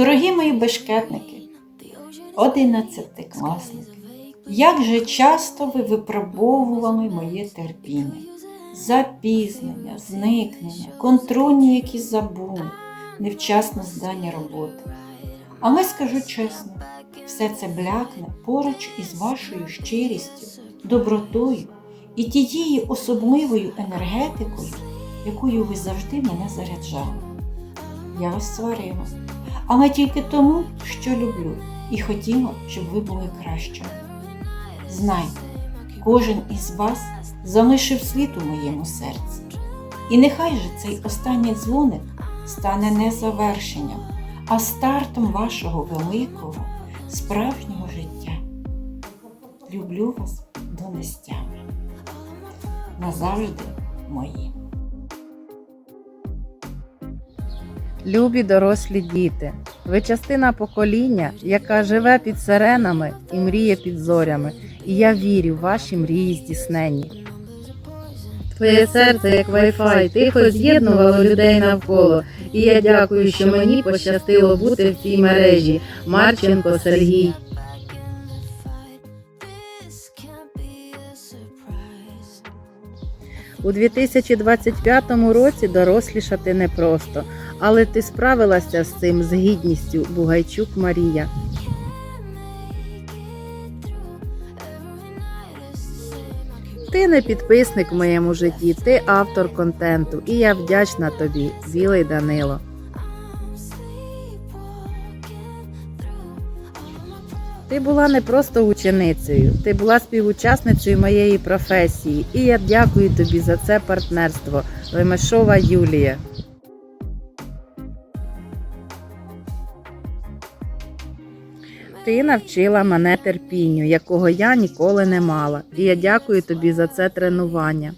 Дорогі мої бешкетники, одинадцятикласники, як же часто ви випробовували моє терпіння, запізнення, зникнення, контрольні якісь забули, невчасно здання роботи. Але скажу чесно, все це блякне поруч із вашою щирістю, добротою і тією особливою енергетикою, якою ви завжди мене заряджали. Я вас сварила, але тільки тому, що люблю, і хотіла, щоб ви були кращими. Знайте, кожен із вас залишив слід у моєму серці. І нехай же цей останній дзвоник стане не завершенням, а стартом вашого великого, справжнього життя. Люблю вас до нестями. Назавжди мої. Любі дорослі діти, ви частина покоління, яка живе під сиренами і мріє під зорями. І я вірю в ваші мрії здійснені. Твоє серце, як Wi-Fi, тихо з'єднувало людей навколо. І я дякую, що мені пощастило бути в цій мережі. Марченко Сергій. У 2025 році дорослішати непросто, але ти справилася з цим з гідністю, Бугайчук Марія. Ти не підписник в моєму житті, ти автор контенту, і я вдячна тобі, білий Данило. Ти була не просто ученицею, ти була співучасницею моєї професії, і я дякую тобі за це партнерство, Лемешова Юлія. Ти навчила мене терпінню, якого я ніколи не мала, і я дякую тобі за це тренування.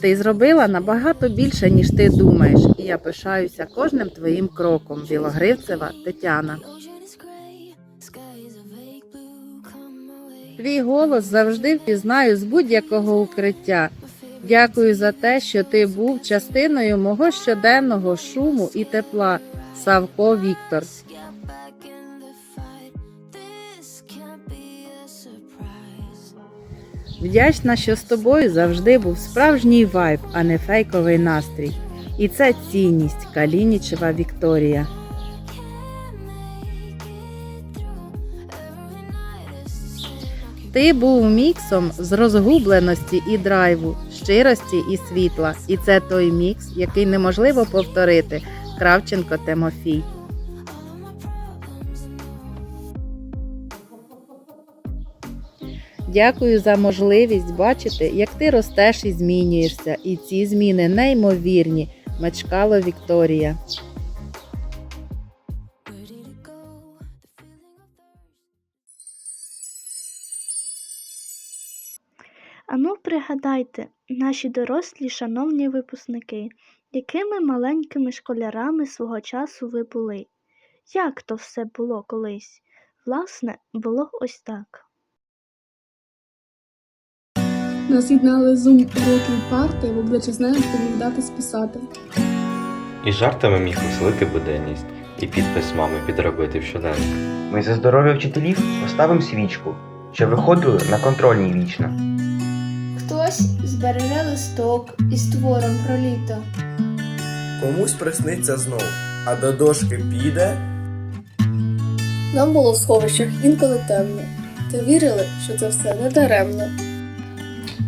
Ти зробила набагато більше, ніж ти думаєш, і я пишаюся кожним твоїм кроком. Білогривцева Тетяна. Твій голос завжди впізнаю з будь-якого укриття. Дякую за те, що ти був частиною мого щоденного шуму і тепла. Савко Віктор. Вдячна, що з тобою завжди був справжній вайб, а не фейковий настрій. І це цінність Калінічева Вікторія. Ти був міксом з розгубленості і драйву, щирості і світла. І це той мікс, який неможливо повторити. Кравченко Тимофій. Дякую за можливість бачити, як ти ростеш і змінюєшся. І ці зміни неймовірні. Мачкало Вікторія. Ану, пригадайте, наші дорослі шановні випускники, якими маленькими школярами свого часу ви були. Як то все було колись? Власне, було ось так. Нас з'єднали зум уроки і парти, в обличчя знаєш, ти міг дати списати. І жартами міг веселити буденність, і підпис мами підробити в щоденник. Ми за здоров'я вчителів поставимо свічку, щоб виходили на контрольній вічно. Хтось збереже листок із твором про літо. Комусь присниться знов, а до дошки піде. Нам було в сховищах інколи темно, та вірили, що це все не даремно.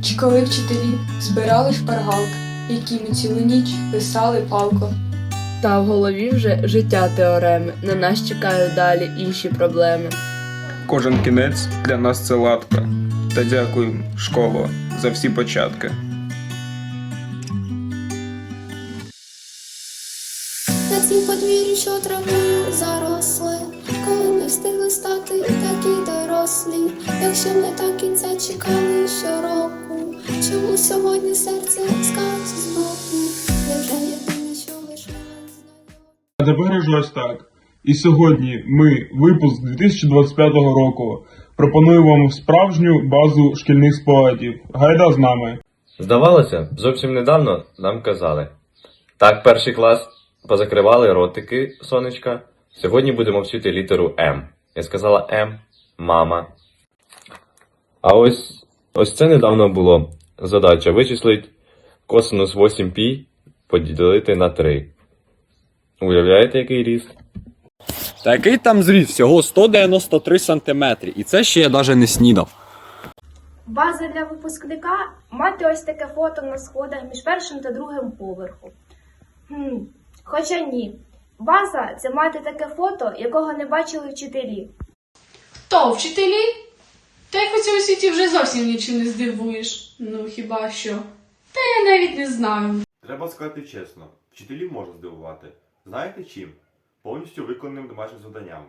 Чи коли вчителі збирали шпаргалки, які ми цілу ніч писали палко. Та в голові вже життя теореми, на нас чекають далі інші проблеми. Кожен кінець для нас це латка. Та дякую, школо, за всі початки. На цій подвір'ї, що травою заросли, коли ми встигли стати такі дорослі, якщо не так кінця чекали сьогодні серце невже єдине, що А тепер ось так. І сьогодні ми, випуск 2025 року, пропонуємо вам справжню базу шкільних спогадів. Гайда з нами! Здавалося, зовсім недавно нам казали. Так, перший клас позакривали ротики сонечка, Сьогодні будемо вчити літеру М. Я сказала М, мама. А ось ось це недавно було. Задача вичислить косинус 8π поділити на 3. Уявляєте, який ріст? Та який там зріст? Всього 193 сантиметри. І це ще я навіть не снідав. База для випускника мати ось таке фото на сходах між першим та другим поверхом. Хм, хоча ні. База це мати таке фото, якого не бачили вчителі. То, вчителі? Та їх у цьому світі вже зовсім нічим не здивуєш. Ну хіба що? Та я навіть не знаю. Треба сказати чесно, вчителів можна здивувати. Знаєте чим? Повністю виконаним домашнім завданням.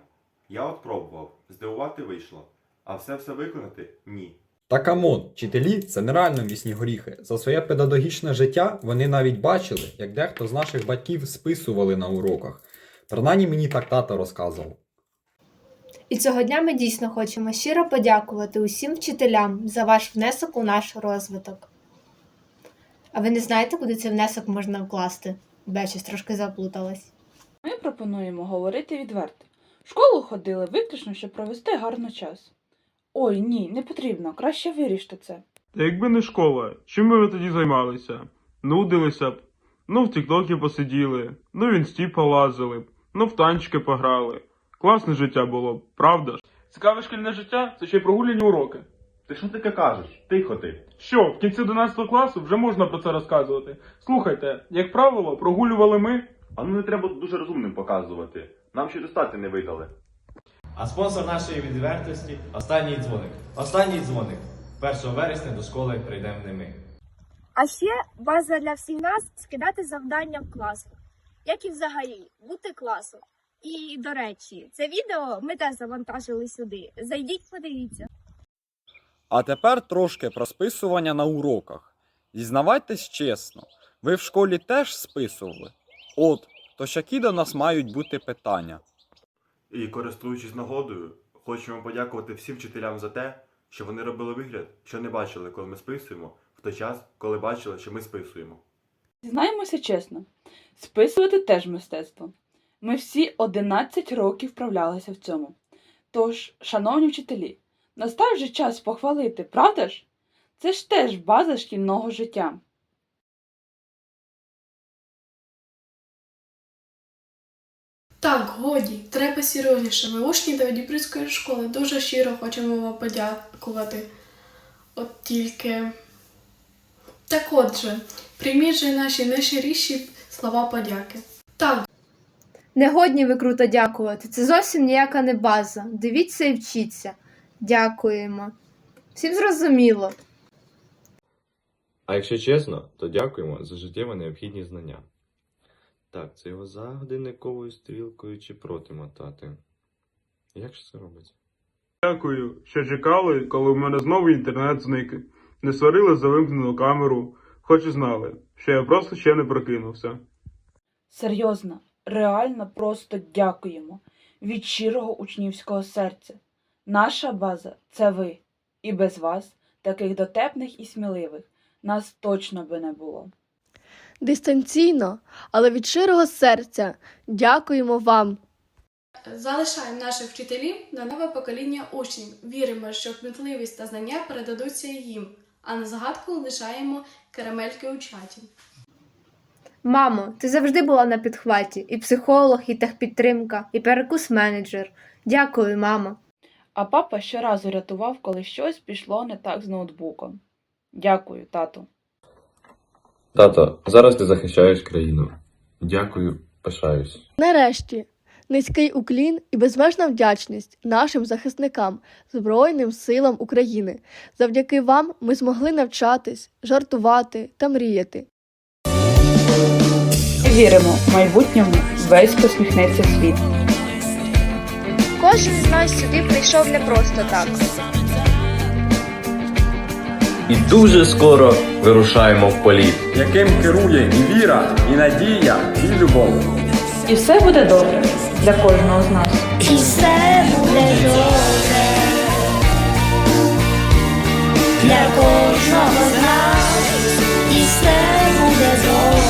Я от пробував, здивувати вийшло, а все все виконати ні. Та камон, вчителі це нереально місні горіхи. За своє педагогічне життя вони навіть бачили, як дехто з наших батьків списували на уроках. Принаймні мені так тато розказував. І цього дня ми дійсно хочемо щиро подякувати усім вчителям за ваш внесок у наш розвиток. А ви не знаєте, куди цей внесок можна вкласти? Бе, щось трошки заплуталась. Ми пропонуємо говорити відверто. В школу ходили виключно, щоб провести гарно час. Ой, ні, не потрібно, краще виріште це. Та якби не школа, чим би ви тоді займалися? Нудилися б. Ну, в тіктокі посиділи, ну в інсті полазили б, ну в танчики пограли. Класне життя було, правда ж? Цікаве шкільне життя це ще й прогулянні уроки. Ти що таке кажеш? Тихо ти. Що, в кінці 11 класу вже можна про це розказувати. Слухайте, як правило, прогулювали ми. А ну не треба дуже розумним показувати. Нам ще достати не видали. А спонсор нашої відвертості останній дзвоник. Останній дзвоник. 1 вересня до школи прийдемо не ми. А ще база для всіх нас скидати завдання в класу, як і взагалі бути класом. І до речі, це відео ми теж завантажили сюди. Зайдіть, подивіться. А тепер трошки про списування на уроках. Зізнавайтесь чесно, ви в школі теж списували? От, то ж які до нас мають бути питання? І користуючись нагодою, хочемо подякувати всім вчителям за те, що вони робили вигляд, що не бачили, коли ми списуємо, в той час, коли бачили, що ми списуємо. Зізнаємося чесно, списувати теж мистецтво. Ми всі 11 років вправлялися в цьому. Тож, шановні вчителі, настав вже час похвалити, правда ж? Це ж теж база шкільного життя. Так, годі, треба серйозніше. Ми учні Давидівської школи дуже щиро хочемо вам подякувати. От тільки. Так отже, прийміть же наші найщиріші слова подяки. Не годні ви круто дякувати. Це зовсім ніяка не база. Дивіться і вчіться. Дякуємо. Всім зрозуміло. А якщо чесно, то дякуємо за життєво необхідні знання. Так, це його за годинниковою стрілкою чи проти мотати. Як ж це робиться? Дякую, що чекали, коли в мене знову інтернет зник. Не сварили за вимкнену камеру, хоч і знали, що я просто ще не прокинувся. Серйозно, реально просто дякуємо від щирого учнівського серця. Наша база це ви. І без вас, таких дотепних і сміливих, нас точно би не було. Дистанційно, але від щирого серця дякуємо вам. залишаємо наших вчителів на нове покоління учнів. Віримо, що кмітливість та знання передадуться їм, а на загадку лишаємо карамельки у чаті. Мамо, ти завжди була на підхваті. І психолог, і техпідтримка, і перекус-менеджер. Дякую, мамо. А папа щоразу рятував, коли щось пішло не так з ноутбуком. Дякую, тату. Тато, зараз ти захищаєш країну. Дякую, пишаюсь. Нарешті, низький уклін і безмежна вдячність нашим захисникам, Збройним силам України. Завдяки вам ми змогли навчатись, жартувати та мріяти. Віримо, в майбутньому весь посміхнеться світ. Кожен з нас сюди прийшов не просто так. І дуже скоро вирушаємо в політ. Яким керує і віра, і надія, і любов. І все буде добре для кожного з нас. І все буде добре. Для кожного з нас. І все буде добре.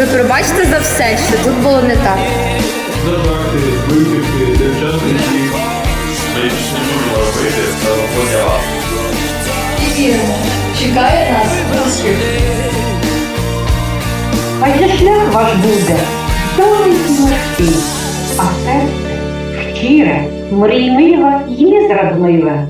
Ви пробачте за все, що тут було не так. І віримо, чекає нас успіх. Хай шлях ваш буде довгий легкий, а серце щире, мрійливе і незрадливе.